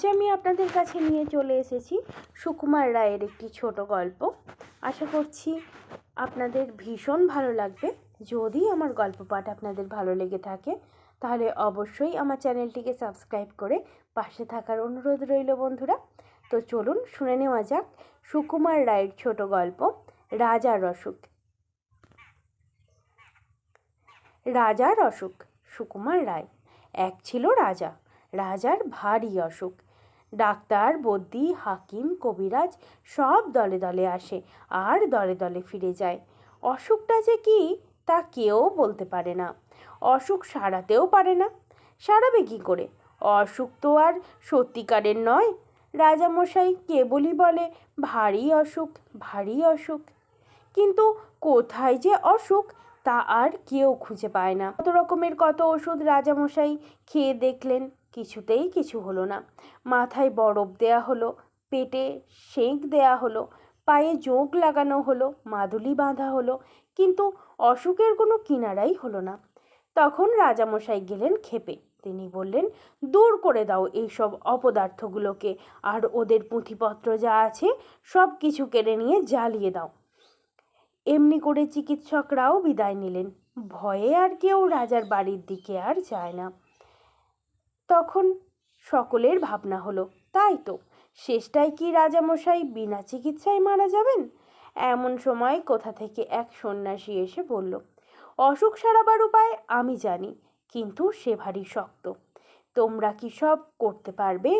আজ আমি আপনাদের কাছে নিয়ে চলে এসেছি সুকুমার রায়ের একটি ছোট গল্প। আশা করছি আপনাদের ভীষণ ভালো লাগবে। যদি আমার গল্প পাঠ আপনাদের ভালো লেগে থাকে, তাহলে অবশ্যই আমার চ্যানেলটিকে সাবস্ক্রাইব করে পাশে থাকার অনুরোধ রইল বন্ধুরা। তো চলুন শুনে নেওয়া যাক সুকুমার রায়ের ছোট গল্প রাজার অসুখ রাজার অসুখ সুকুমার রায়। এক ছিল রাজা, রাজার ভারী অসুখ। ডাক্তার বদ্যি হাকিম, কবিরাজ সব দলে দলে আসে, আর দলে দলে ফিরে যায়। অসুখটা যে কি তা কেউ বলতে পারে না। অসুখ সারাতেও পারে না। সারাবে কী করে? অসুখ তো আর সত্যিকারের নয়। রাজামশাই কেবলই বলে, ভারী অসুখ ভারী অসুখ। কিন্তু কোথায় যে অসুখ তা আর কেউ খুঁজে পায় না। কত রকমের কত ওষুধ রাজামশাই খেয়ে দেখলেন। কিছুতেই কিছু হলো না। মাথায় বরফ দেয়া হলো, পেটে সেঁক দেয়া হলো, পায়ে জোঁক লাগানো হলো, মাদুলি বাঁধা হলো, কিন্তু অসুখের কোনো কিনারাই হলো না। তখন রাজামশাই গেলেন খেপে তিনি বললেন, দূর করে দাও এইসব অপদার্থগুলোকে, আর ওদের পুঁথিপত্র যা আছে সব কিছু কেড়ে নিয়ে জ্বালিয়ে দাও। এমনি করে চিকিৎসকরাও বিদায় নিলেন। ভয়ে আর কেউ রাজার বাড়ির দিকে আর যায় না। তখন সকলের ভাবনা হলো, তাই তো, শেষটায় কি রাজামশাই বিনা চিকিৎসায় মারা যাবেন? এমন সময় কোথা থেকে এক সন্ন্যাসী এসে বলল, অসুখ সারাবার উপায় আমি জানি, কিন্তু সে ভারী শক্ত। তোমরা কি সব করতে পারবে?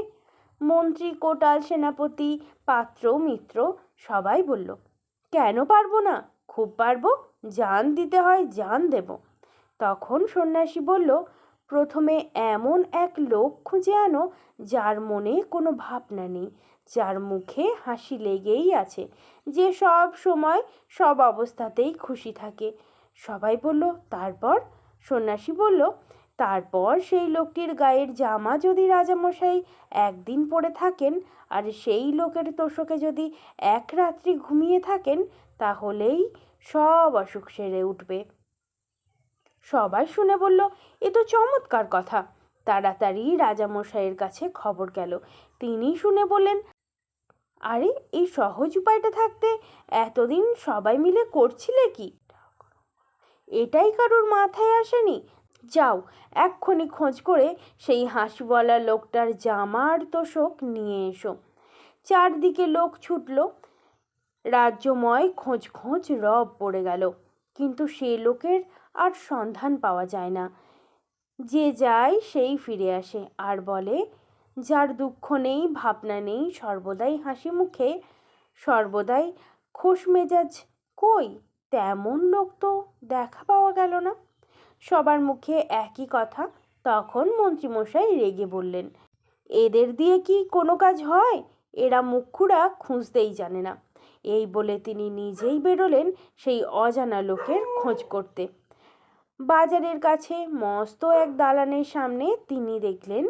মন্ত্রী, কোটাল, সেনাপতি, পাত্র, মিত্র সবাই বলল, কেন পারব না? খুব পারব, জান দিতে হয় জান দেব। তখন সন্ন্যাসী বলল প্রথমে এমন এক লোক খুঁজে আনো যার মনে কোনো ভাবনা নেই, যার মুখে হাসি লেগেই আছে, যে সব সময় সব অবস্থাতেই খুশি থাকে। সবাই বলল, তারপর? সন্ন্যাসী বলল, তারপর সেই লোকটির গায়ের জামা যদি রাজামশাই একদিন পরে থাকেন, আর সেই লোকের তোষকে যদি এক রাত্রি ঘুমিয়ে থাকেন, তাহলেই সব অসুখ সেরে উঠবে। সবাই শুনে বলল, এ তো চমৎকার কথা। তাড়াতাড়ি রাজামশাইয়ের কাছে খবর গেল। তিনি শুনে বললেন, আরে, এই সহজ উপায়টা থাকতে এতদিন সবাই মিলে করছিলে কি? এটাই কারোর মাথায় আসেনি। যাও, এক্ষুনি খোঁজ করে সেই হাসিওয়ালা লোকটার জামার তোষক নিয়ে এসো। চারদিকে লোক ছুটল। রাজ্যময় খোঁজ খোঁজ রব পড়ে গেল। কিন্তু সে লোকের আর সন্ধান পাওয়া যায় না। যে যায়, সেই ফিরে আসে আর বলে, যার দুঃখ নেই, ভাবনা নেই, সর্বদাই হাসি মুখে, সর্বদাই খোশ মেজাজ, কই? তেমন লোক তো দেখা পাওয়া গেল না। সবার মুখে একই কথা তখন মন্ত্রীমশাই রেগে বললেন, এদের দিয়ে কি কোনো কাজ হয়? এরা মুখুরা খুঁজতেই জানে না। এই বলে তিনি নিজেই বেরোলেন সেই অজানা লোকের খোঁজ করতে। বাজারের কাছে মস্ত এক দালানের সামনে তিনি দেখলেন,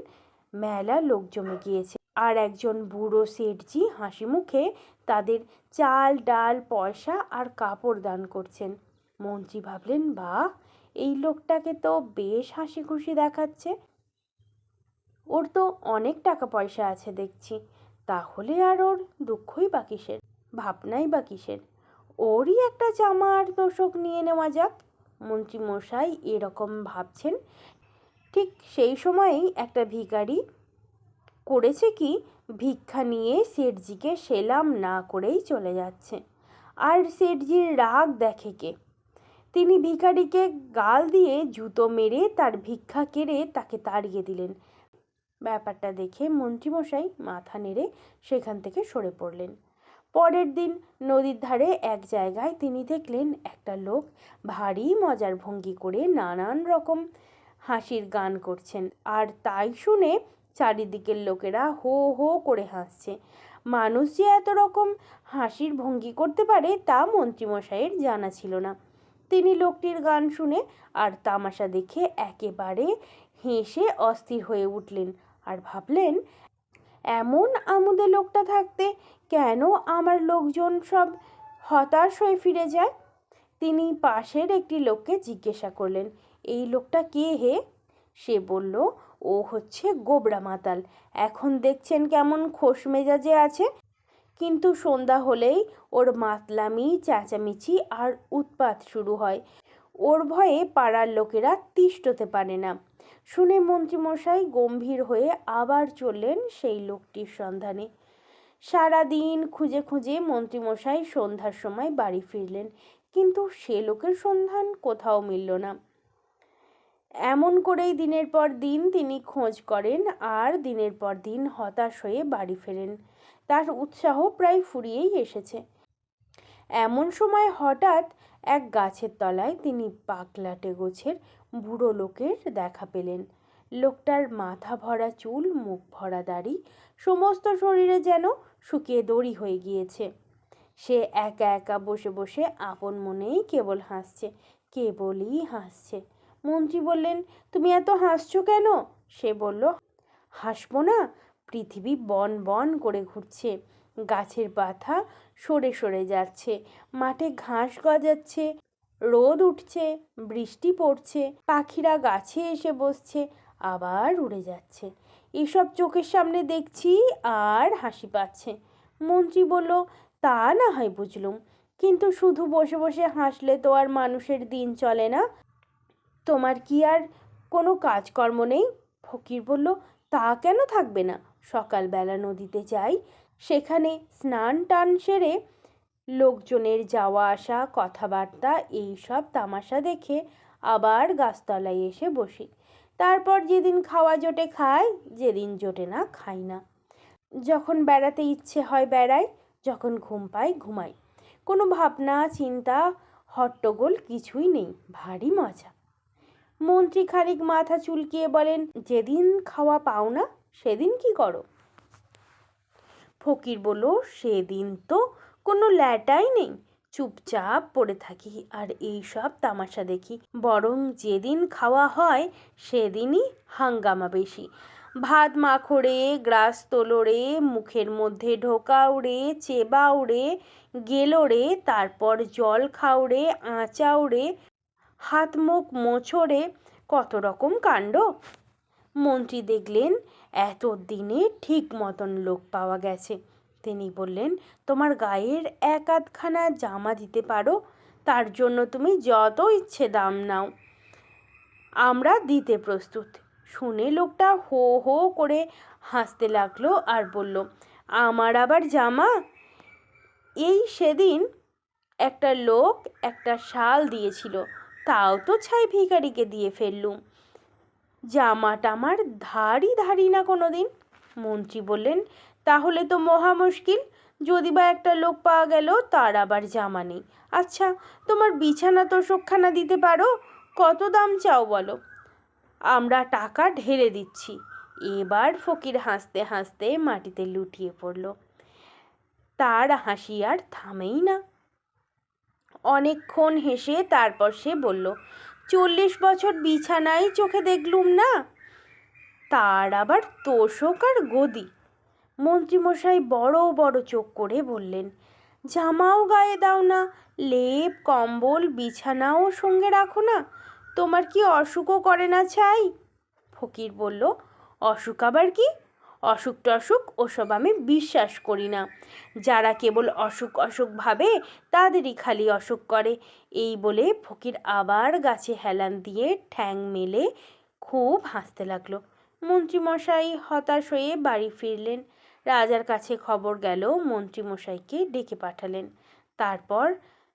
মেলা লোক জমে গিয়েছে। আর একজন বুড়ো সেঠজি হাসি মুখে তাদের চাল, ডাল, পয়সা আর কাপড় দান করছেন। মন্ত্রী ভাবলেন, বাহ, এই লোকটাকে তো বেশ হাসি খুশি দেখাচ্ছে। ওর তো অনেক টাকা পয়সা আছে দেখছি। তাহলে আর ওর দুঃখই বা কিসের? ভাবনাই বা কিসের? ওরই একটা জামা আর তোষক নিয়ে নেওয়া যাক। মন্ত্রী মশাই এরকম ভাবছেন। ঠিক সেই সময়েই একটা ভিখারি করেছে কি, ভিক্ষা নিয়ে শেঠজিকে সেলাম না করেই চলে যাচ্ছে। আর শেঠজির রাগ দেখে কে? তিনি ভিখারিকে গাল দিয়ে জুতো মেরে তার ভিক্ষা কেড়ে তাকে তাড়িয়ে দিলেন। ব্যাপারটা দেখে মন্ত্রীমশাই মাথা নেড়ে সেখান থেকে সরে পড়লেন। পরের দিন নদীর ধারে এক জায়গায় তিনি দেখলেন একটা লোক ভারী মজার ভঙ্গি করে নানান রকম হাসির গান করছেন। আর তাই শুনে চারিদিকের লোকেরা হো হো করে হাসছে। মানুষ যে এত রকম হাসির ভঙ্গি করতে পারে তা মন্ত্রীমশাইয়ের জানা ছিল না। তিনি লোকটির গান শুনে আর তামাশা দেখে একেবারে হেসে অস্থির হয়ে উঠলেন। আর ভাবলেন এমন আমুদে লোকটা থাকতে কেন আমার লোকজন সব হতাশ হয়ে ফিরে যায়? তিনি পাশের একটি লোককে জিজ্ঞাসা করলেন, এই লোকটা কে হে? সে বলল, ও হচ্ছে গোবরা মাতাল। এখন দেখছেন কেমন খোশ মেজাজে আছে। কিন্তু সন্ধ্যা হলেই ওর মাতলামি, চেঁচামেচি আর উৎপাত শুরু হয়। ওর ভয়ে পাড়ার লোকেরা তিষ্ঠতে পারে না। শুনে মন্ত্রীমশাই গম্ভীর হয়ে আবার চললেন সেই লোকটির সন্ধানে। সারাদিন খুঁজে খুঁজে মন্ত্রীমশাই সন্ধ্যার সময় বাড়ি ফিরলেন, কিন্তু সে লোকের সন্ধান কোথাও মিলল না। এমন করেই দিনের পর দিন তিনি খোঁজ করেন আর দিনের পর দিন হতাশ হয়ে বাড়ি ফেরেন। তার উৎসাহ প্রায় ফুরিয়েই এসেছে। এমন সময় হঠাৎ এক গাছের তলায় তিনি পাকলাটে গোছের বুড়ো লোকের দেখা পেলেন। লোকটার মাথা ভরা চুল, মুখ ভরা দাড়ি, সমস্ত শরীরে যেন শুকিয়ে দড়ি হয়ে গিয়েছে। সে একা একা বসে বসে আপন মনেই কেবল হাসছে। কেবলই হাসছে? মন্ত্রী বললেন, তুমি এত হাসছো কেন? সে বলল, হাসবো না, পৃথিবী বন বন করে ঘুরছে। গাছের পাতা সরে সরে যাচ্ছে, মাঠে ঘাস গজাচ্ছে রোদ উঠছে, বৃষ্টি পড়ছে, পাখিরা গাছে এসে বসছে, আবার উড়ে যাচ্ছে। এসব চোখের সামনে দেখছি আর হাসি পাচ্ছে। মন্ত্রী বলল, তা না হয় বুঝলুম, কিন্তু শুধু বসে বসে হাসলে তো আর মানুষের দিন চলে না। তোমার কি আর কোনো কাজকর্ম নেই? ফকির বলল, তা কেন থাকবে না? সকালবেলা নদীতে যাই, সেখানে স্নান টান সেরে লোকজনের যাওয়া আসা, কথাবার্তা, এই সব তামাশা দেখে আবার গাছতলায় এসে বসি। তারপর যেদিন খাওয়া জোটে খাই, যেদিন জোটে না খাই না। যখন বেড়াতে ইচ্ছে হয় বেড়াই, যখন ঘুম পাই ঘুমাই। কোনো ভাবনা, চিন্তা, হট্টগোল কিছুই নেই, ভারী মজা। মন্ত্রী খানিক মাথা চুলকিয়ে বলেন, যেদিন খাওয়া পাও না, সেদিন কি করো? ফকির বলল, সেদিন তো কোনো ল্যাটাই নেই। চুপচাপ পড়ে থাকি আর এই সব তামাশা দেখি। বরং যেদিন খাওয়া হয়, সেদিনই হাঙ্গামা বেশি। ভাত মাখড়ে গ্রাস তোলরে, মুখের মধ্যে ঢোকা উড়ে চেবা উড়ে গেলোড়ে তারপর জল খাওড়ে আঁচা উড়ে হাত মুখ মোছড়ে, কত রকম কাণ্ড। মন্ত্রী দেখলেন এত দিনে ঠিক মতন লোক পাওয়া গেছে। তিনি বললেন, তোমার গায়ের এক আধখানা জামা দিতে পারো, তার জন্য তুমি যত ইচ্ছে দাম নাও। আমরা দিতে প্রস্তুত। শুনে লোকটা হো হো করে হাসতে লাগল আর বলল, আমার আবার জামা? এই সেদিন একটা লোক একটা শাল দিয়েছিল, তাও তো ছাই ভিখারিকে দিয়ে ফেললুম। জামাটা আমার ধারই ধারি না কোনো দিন মন্ত্রী বললেন তাহলে তো মহা মুশকিল। যদি বা একটা লোক পাওয়া গেল, তার আবার জামা নেই। আচ্ছা তোমার বিছানা তো তোষকখানা দিতে পারো? কত দাম চাও বলো? আমরা টাকা ঢেলে দিচ্ছি। এবার ফকির হাসতে হাসতে মাটিতে লুটিয়ে পড়ল। তার হাসি আর থামেই না। অনেকক্ষণ হেসে তারপর সে বলল, চল্লিশ বছর বিছানায় চোখে দেখলুম না? তার আবার তোষক আর গদি। মন্ত্রীমশাই বড় বড় চোখ করে বললেন, জামাও গায়ে দাও না, লেপ, কম্বল, বিছানাও সঙ্গে রাখো না, তোমার কি অসুখও করে না চাই ফকির বলল, অসুখ আবার কি? অসুখ টসুখ, ওসব আমি বিশ্বাস করি না। যারা কেবল অসুখ অসুখ ভাবে, তাদেরই খালি অসুখ করে। এই বলে ফকির আবার গাছে হেলান দিয়ে ঠ্যাং মেলে খুব হাসতে লাগল। মন্ত্রীমশাই হতাশ হয়ে বাড়ি ফিরলেন। রাজার কাছে খবর গেল, মন্ত্রীমশাইকে ডেকে পাঠালেন। তারপর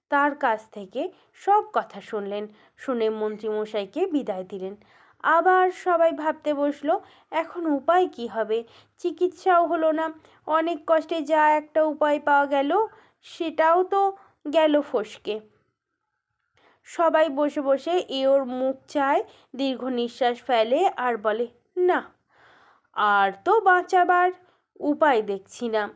তার কাছ থেকে সব কথা শুনলেন, শুনে মন্ত্রীমশাইকে বিদায় দিলেন। আবার সবাই ভাবতে বসল, এখন উপায় কি হবে? চিকিৎসাও হলো না, অনেক কষ্টে যা একটা উপায় পাওয়া গেল, সেটাও তো গেল ফসকে। সবাই বসে বসে এ ওর মুখ চায়, দীর্ঘ নিঃশ্বাস ফেলে আর বলে, না, আর তো বাঁচাবার উপায় দেখছি না।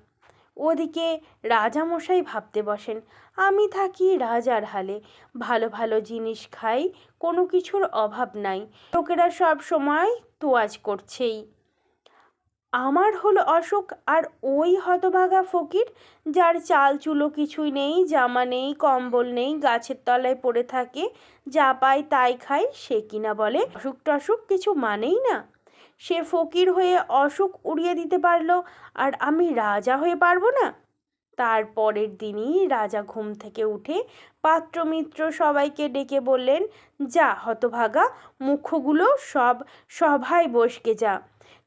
ওদিকে রাজামশাই ভাবতে বসেন, আমি থাকি রাজার হালে, ভালো ভালো জিনিস খাই, কোনো কিছুর অভাব নাই, লোকেরা সব সময় তোয়াজ করছেই। আমার হলো অসুখ আর ওই হতভাগা ফকির, যার চাল চুলো কিছুই নেই, জামা নেই, কম্বল নেই, গাছের তলায় পড়ে থাকে, যা পায় তাই খায়, সে কিনা বলে, অসুখ টসুখ কিছু মানেই না। সে ফকির হয়ে অসুখ উড়িয়ে দিতে পারল, আর আমি রাজা হয়ে পারব না? তার পরের দিনই রাজা ঘুম থেকে উঠে পাত্রমিত্র সবাইকে ডেকে বললেন, যা হতভাগা, মুখগুলো সব সভায় বসকে যা।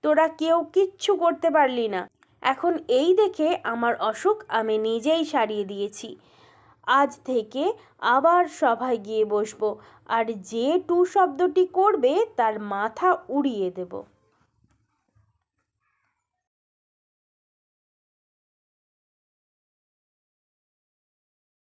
তোরা কেউ কিচ্ছু করতে পারলি না। এখন এই দেখে আমার অসুখ আমি নিজেই সারিয়ে দিয়েছি। আজ থেকে আবার সভায় গিয়ে বসবো, আর যে টু শব্দটি করবে তার মাথা উড়িয়ে দেবো।